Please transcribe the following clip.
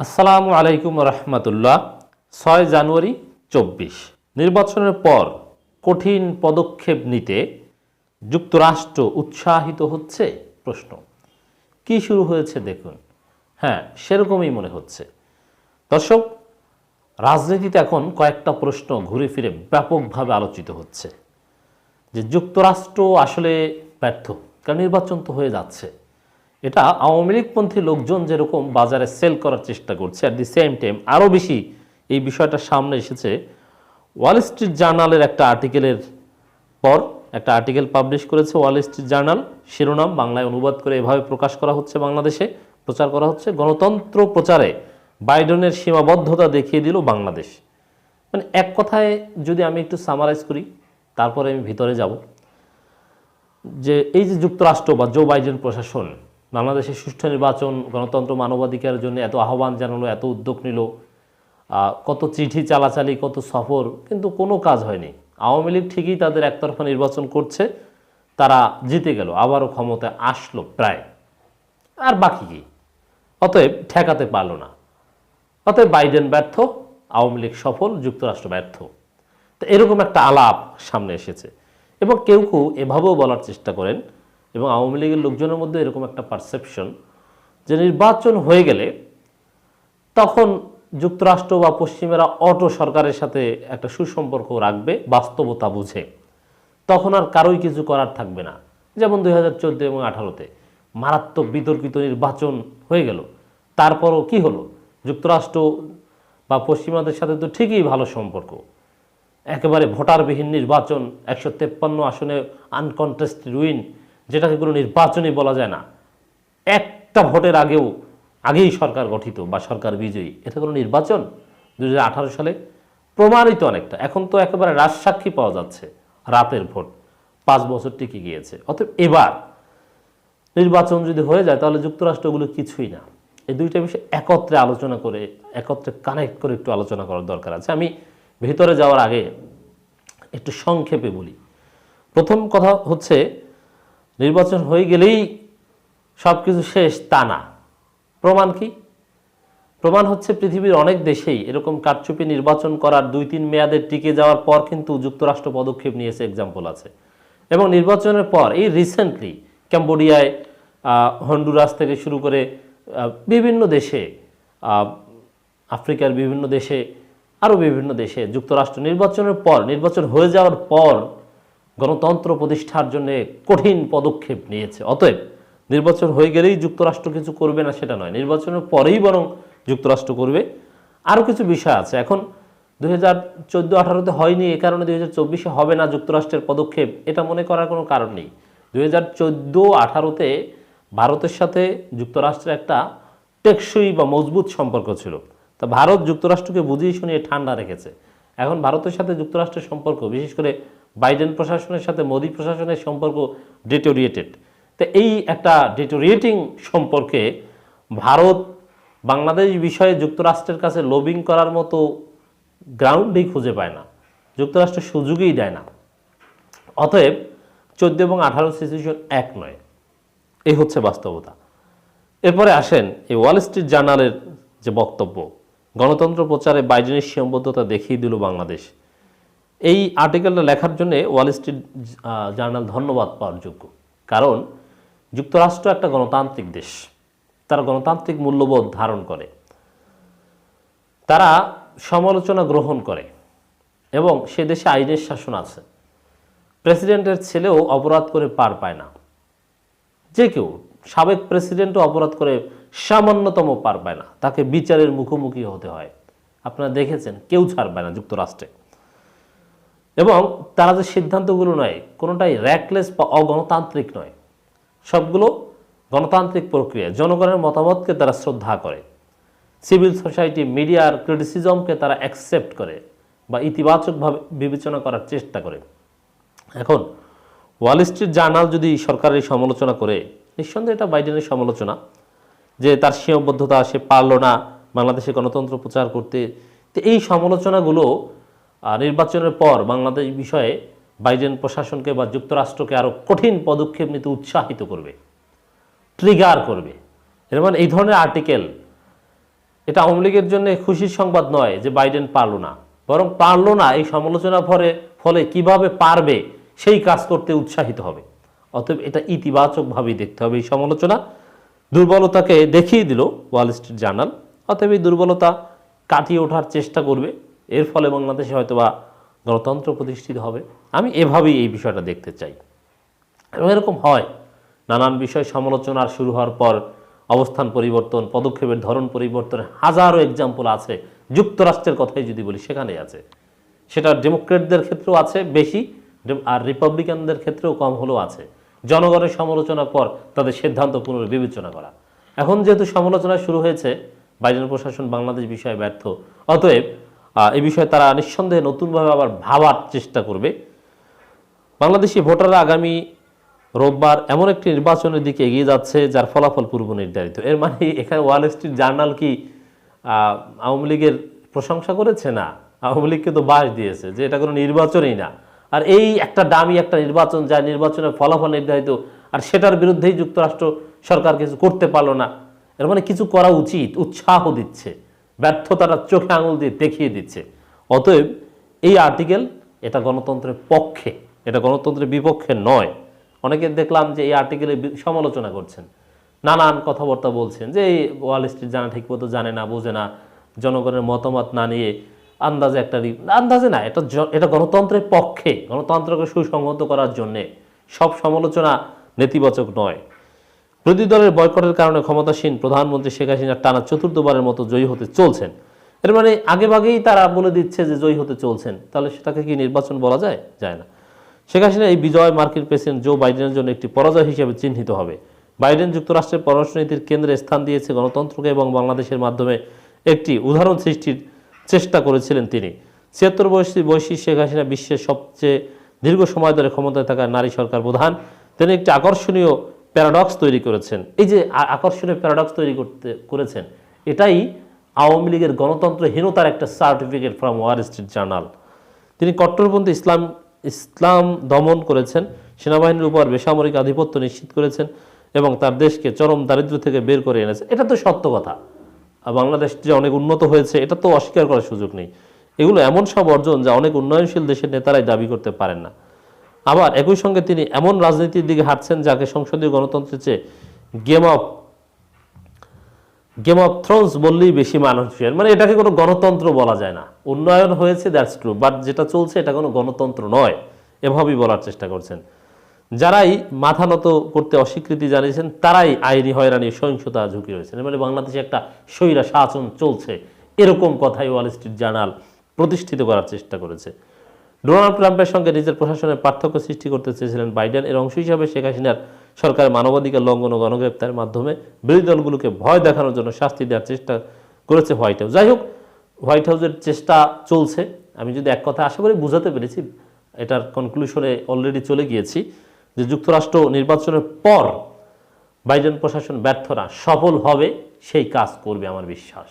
আসসালামু আলাইকুম রহমতুল্লাহ, ছয় জানুয়ারি চব্বিশ। নির্বাচনের পর কঠিন পদক্ষেপ নিতে যুক্তরাষ্ট্র উৎসাহিত হচ্ছে? প্রশ্ন। কি শুরু হয়েছে দেখুন। হ্যাঁ সেরকমই মনে হচ্ছে। দর্শক, রাজনীতিতে এখন কয়েকটা প্রশ্ন ঘুরে ফিরে ব্যাপকভাবে আলোচিত হচ্ছে। যে যুক্তরাষ্ট্র আসলে ব্যর্থ, কারণ নির্বাচন তো হয়ে যাচ্ছে। এটা আওয়ামী লীগপন্থী লোকজন যেরকম বাজারে সেল করার চেষ্টা করছে অ্যাট দি সেম টাইম আরও বেশি এই বিষয়টা সামনে এসেছে। ওয়াল স্ট্রিট জার্নালের একটা আর্টিকেলের পর একটা আর্টিকেল পাবলিশ করেছে ওয়াল স্ট্রিট জার্নাল শিরোনাম বাংলায় অনুবাদ করে এভাবে প্রকাশ করা হচ্ছে বাংলাদেশে, প্রচার করা হচ্ছে, গণতন্ত্র প্রচারে বাইডেনের সীমাবদ্ধতা দেখিয়ে দিল বাংলাদেশ। মানে এক কথায় যদি আমি একটু সামারাইজ করি, তারপরে আমি ভিতরে যাব। যে এই যে যুক্তরাষ্ট্র বা জো বাইডেন প্রশাসন বাংলাদেশের সুষ্ঠু নির্বাচন, গণতন্ত্র, মানবাধিকারের জন্য এত আহ্বান জানালো, এত উদ্যোগ নিল কত চিঠি চালাচালি, কত সফর, কিন্তু কোনো কাজ হয়নি। আওয়ামী লীগ ঠিকই তাদের একতরফা নির্বাচন করছে, তারা জিতে গেল, আবারও ক্ষমতায় আসলো প্রায়। আর বাকি কি? অতএব ঠেকাতে পারল না। অতএব বাইডেন ব্যর্থ, আওয়ামী লীগ সফল, যুক্তরাষ্ট্র ব্যর্থ। তো এরকম একটা আলাপ সামনে এসেছে। এবং কেউ কেউ এভাবেও বলার চেষ্টা করেন এবং আওয়ামী লীগের লোকজনের মধ্যে এরকম একটা পারসেপশন যে নির্বাচন হয়ে গেলে তখন যুক্তরাষ্ট্র বা পশ্চিমেরা অটো সরকারের সাথে একটা সুসম্পর্ক রাখবে, বাস্তবতা বুঝে। তখন আর কারোই কিছু করার থাকবে না। যেমন দুই হাজার চোদ্দ এবং আঠারোতে মারাত্মক বিতর্কিত নির্বাচন হয়ে গেল। তারপরও কি হলো? যুক্তরাষ্ট্র বা পশ্চিমাদের সাথে তো ঠিকই ভালো সম্পর্ক। একেবারে ভোটারবিহীন নির্বাচন, একশো তেপ্পান্ন আসনে আনকন্টেস্টেড উইন যেটাকে কোনো নির্বাচনই বলা যায় না। একটা ভোটের আগেও, আগেই সরকার গঠিত বা সরকার বিজয়ী। এটা কোনো নির্বাচন? দু হাজার আঠারো সালে প্রমাণিত অনেকটা। এখন তো একেবারে রাজসাক্ষী পাওয়া যাচ্ছে রাতের ভোট। পাঁচ বছর টিকে গিয়েছে। অতএব এবার নির্বাচন যদি হয়ে যায়, তাহলে যুক্তরাষ্ট্রগুলো কিছুই না। এই দুইটা বিষয় একত্রে আলোচনা করে, একত্রে কানেক্ট করে একটু আলোচনা করার দরকার আছে। আমি ভেতরে যাওয়ার আগে একটু সংক্ষেপে বলি। প্রথম কথা হচ্ছে নির্বাচন হয়ে গেলেই সব কিছু শেষ, তা না। প্রমাণ কি? প্রমাণ হচ্ছে পৃথিবীর অনেক দেশেই এরকম কারচুপি নির্বাচন করার দুই তিন মেয়াদে টিকে যাওয়ার পর কিন্তু যুক্তরাষ্ট্র পদক্ষেপ নিয়েছে এক্সাম্পল আছে। এবং নির্বাচনের পর, এই রিসেন্টলি ক্যাম্বোডিয়ায় হন্ডুরাস থেকে শুরু করে বিভিন্ন দেশে আফ্রিকার বিভিন্ন দেশে, আরও বিভিন্ন দেশে যুক্তরাষ্ট্র নির্বাচনের পর, নির্বাচন হয়ে যাওয়ার পর গণতন্ত্র প্রতিষ্ঠার জন্য কঠিন পদক্ষেপ নিয়েছে। অতএব নির্বাচন হয়ে গেলেই যুক্তরাষ্ট্র কিছু করবে না সেটা নয়। নির্বাচনের পরেই বরং যুক্তরাষ্ট্র করবে। আরও কিছু বিষয় আছে। এখন দুই হাজার চোদ্দ আঠারোতে হয়নি, এ কারণে দুই হাজার চব্বিশে হবে না যুক্তরাষ্ট্রের পদক্ষেপ, এটা মনে করার কোনো কারণ নেই। দুই হাজার চোদ্দ আঠারোতে ভারতের সাথে যুক্তরাষ্ট্রের একটা টেকসই বা মজবুত সম্পর্ক ছিল। তা ভারত যুক্তরাষ্ট্রকে বুঝিয়ে শুনিয়ে ঠান্ডা রেখেছে। এখন ভারতের সাথে যুক্তরাষ্ট্রের সম্পর্ক, বিশেষ করে বাইডেন প্রশাসনের সাথে মোদি প্রশাসনের সম্পর্ক ডেটোরিয়েটেড তো এই একটা ডেটোরিয়েটিং সম্পর্কে ভারত বাংলাদেশ বিষয়ে যুক্তরাষ্ট্রের কাছে লবিং করার মতো গ্রাউন্ডই খুঁজে পায় না। যুক্তরাষ্ট্র সুযোগই দেয় না। অতএব চোদ্দ এবং আঠারো সিচুয়েশন এক নয়। এই হচ্ছে বাস্তবতা। এরপরে আসেন এই ওয়াল স্ট্রিট জার্নালের যে বক্তব্য। গণতন্ত্র প্রচারে বাইডেনের সীমাবদ্ধতা দেখিয়ে দিল বাংলাদেশ। এই আর্টিকেলটা লেখার জন্য ওয়াল স্ট্রিট জার্নাল ধন্যবাদ পাওয়ার যোগ্য। কারণ যুক্তরাষ্ট্র একটা গণতান্ত্রিক দেশ। তারা গণতান্ত্রিক মূল্যবোধ ধারণ করে। তারা সমালোচনা গ্রহণ করে এবং সে দেশে আইনের শাসন আছে। প্রেসিডেন্টের ছেলেও অপরাধ করে পার পায় না। যে কেউ সাবেক প্রেসিডেন্টও অপরাধ করে সামান্যতম পার পায় না। তাকে বিচারের মুখোমুখি হতে হয়। আপনারা দেখেছেন, কেউ ছাড়বে না যুক্তরাষ্ট্রে। এবং তারা যে সিদ্ধান্তগুলো নয়, কোনোটাই র্যাকলেস বা অগণতান্ত্রিক নয়। সবগুলো গণতান্ত্রিক প্রক্রিয়া, জনগণের মতামতকে তারা শ্রদ্ধা করে। সিভিল সোসাইটি মিডিয়ার ক্রিটিসিজমকে তারা অ্যাকসেপ্ট করে বা ইতিবাচকভাবে বিবেচনা করার চেষ্টা করে। এখন ওয়াল স্ট্রিট জার্নাল যদি সরকারের সমালোচনা করে, নিঃসন্দেহে এটা বাইডেনের সমালোচনা, যে তার সীমাবদ্ধতা, সে পারল না বাংলাদেশে গণতন্ত্র প্রচার করতে। তো এই সমালোচনাগুলো নির্বাচনের পর বাংলাদেশ বিষয়ে বাইডেন প্রশাসনকে বা যুক্তরাষ্ট্রকে আরও কঠিন পদক্ষেপ নিতে উৎসাহিত করবে ট্রিগার করবে। এর মানে এই ধরনের আর্টিকেল এটা আওয়ামী লীগের জন্য খুশির সংবাদ নয় যে বাইডেন পারল না। বরং পারল না এই সমালোচনা ফলে ফলে কীভাবে পারবে সেই কাজ করতে উৎসাহিত হবে। অতএব এটা ইতিবাচকভাবেই দেখতে হবে এই সমালোচনা। দুর্বলতাকে দেখিয়ে দিল ওয়াল স্ট্রিট জার্নাল। অতএব এই দুর্বলতা কাটিয়ে ওঠার চেষ্টা করবে। এর ফলে বাংলাদেশে হয়তোবা গণতন্ত্র প্রতিষ্ঠিত হবে। আমি এভাবেই এই বিষয়টা দেখতে চাই। এবং এরকম হয়, নানান বিষয় সমালোচনা শুরু হওয়ার পর অবস্থান পরিবর্তন, পদক্ষেপের ধরন পরিবর্তনের হাজারো এক্সাম্পল আছে, যুক্তরাষ্ট্রের কথাই যদি বলি সেখানে আছে। সেটা ডেমোক্রেটদের ক্ষেত্রেও আছে বেশি আর রিপাবলিকানদের ক্ষেত্রেও কম হলেও আছে। জনগণের সমালোচনার পর তাদের সিদ্ধান্ত পুনর্বিবেচনা করা। এখন যেহেতু সমালোচনা শুরু হয়েছে, বাইডেন প্রশাসন বাংলাদেশ বিষয়ে ব্যর্থ, অতএব এই বিষয়ে তারা নিঃসন্দেহে নতুনভাবে আবার ভাবার চেষ্টা করবে। বাংলাদেশি ভোটাররা আগামী রোববার এমন একটি নির্বাচনের দিকে এগিয়ে যাচ্ছে, যার ফলাফল পূর্ব নির্ধারিত। এর মানে এখানে ওয়াল স্ট্রিট জার্নাল কি আওয়ামী লীগের প্রশংসা করেছে না? আওয়ামী লীগকে তো বাস দিয়েছে যে এটা কোনো নির্বাচনই না। আর এই একটা দামি একটা নির্বাচন, যা নির্বাচনের ফলাফল নির্ধারিত, আর সেটার বিরুদ্ধেই যুক্তরাষ্ট্র সরকার কিছু করতে পারল না। এর মানে কিছু করা উচিত, উৎসাহ দিচ্ছে। ব্যর্থতাটা চোখে আঙুল দিয়ে দেখিয়ে দিচ্ছে। অতএব এই আর্টিকেল এটা গণতন্ত্রের পক্ষে, এটা গণতন্ত্রের বিপক্ষে নয়। অনেকে দেখলাম যে এই আর্টিকেলে সমালোচনা করছেন। নানান কথাবার্তা বলছেন যে এই ওয়াল স্ট্রিট জানা ঠিক মতো জানে না, বোঝে না, জনগণের মতামত না নিয়ে আন্দাজে একটা আন্দাজে না, এটা এটা গণতন্ত্রের পক্ষে, গণতন্ত্রকে সুসংহত করার জন্যে। সব সমালোচনা নেতিবাচক নয়। বিরোধী দলের বয়কটের কারণে ক্ষমতাসীন প্রধানমন্ত্রী শেখ হাসিনা টানা চতুর্থবারের মতো জয়ী হতে চলছেন। এর মানে আগেভাগেই তারা বলে দিচ্ছে যে জয়ী হতে চলছেন। তাহলে সেটাকে কি নির্বাচন বলা যায়? যায় না। শেখ হাসিনা এই বিজয় মার্কিন প্রেসিডেন্ট জো বাইডেনের জন্য একটি পরাজয় হিসেবে চিহ্নিত হবে। বাইডেন যুক্তরাষ্ট্রের পররাষ্ট্রনীতির কেন্দ্রে স্থান দিয়েছে গণতন্ত্রকে এবং বাংলাদেশের মাধ্যমে একটি উদাহরণ সৃষ্টির চেষ্টা করেছিলেন তিনি। ছিয়াত্তর বয়সী বয়সী শেখ হাসিনা বিশ্বের সবচেয়ে দীর্ঘ সময় ধরে ক্ষমতায় থাকা নারী সরকার প্রধান। তিনি একটি আকর্ষণীয় প্যারাডক্স তৈরি করেছেন। এই যে আকর্ষণীয় প্যারাডক্স তৈরি করতে, করেছেন, এটাই আওয়ামী লীগের গণতন্ত্রহীনতার একটা certificate from Wall Street Journal তিনি কট্টরপন্থী ইসলাম ইসলাম দমন করেছেন, সেনাবাহিনীর উপর বেসামরিক আধিপত্য নিশ্চিত করেছেন এবং তার দেশকে চরম দারিদ্র্য থেকে বের করে এনেছে। এটা তো সত্য কথা। বাংলাদেশ যে অনেক উন্নত হয়েছে, এটা তো অস্বীকার করার সুযোগ নেই। এগুলো এমন সব অর্জন যা অনেক উন্নয়নশীল দেশের নেতারাই দাবি করতে পারেন না। আবার একই সঙ্গে তিনি এমন রাজনীতির দিকে হাঁটছেন যাকে সংসদীয় গণতন্ত্রের চেয়ে Game of Game of Thrones বললেই বেশি মানুষের মানে এটাকে কোনো গণতন্ত্র বলা যায় না। উন্নয়ন হয়েছে দ্যাটস ট্রু বাট যেটা চলছে এটা কোনো গণতন্ত্র নয়, এভাবেই বলার চেষ্টা করছেন। যারাই মাথা নত করতে অস্বীকৃতি জানিয়েছেন, তারাই আইনি হয়রানি, সহিংসতা ঝুঁকি রয়েছেন মানে বাংলাদেশে একটা স্বৈরা শাসন চলছে, এরকম কথাই ওয়াল স্ট্রিট জার্নাল প্রতিষ্ঠিত করার চেষ্টা করেছে। ডোনাল্ড ট্রাম্পের সঙ্গে নিজের প্রশাসনের পার্থক্য সৃষ্টি করতে চেয়েছিলেন বাইডেন। এর অংশ হিসাবে শেখ হাসিনার সরকার মানবাধিকার লঙ্ঘন ও গণগ্রেপ্তারের মাধ্যমে বিরোধী দলগুলোকে ভয় দেখানোর জন্য শাস্তি দেওয়ার চেষ্টা করেছে হোয়াইট হাউস। যাই হোক, হোয়াইট হাউসের চেষ্টা চলছে। আমি যদি এক কথা আশা করি বুঝাতে পেরেছি, এটার কনক্লুশনে অলরেডি চলে গিয়েছি যে যুক্তরাষ্ট্র নির্বাচনের পর বাইডেন প্রশাসন ব্যর্থ না, সফল হবে, সেই কাজ করবে আমার বিশ্বাস।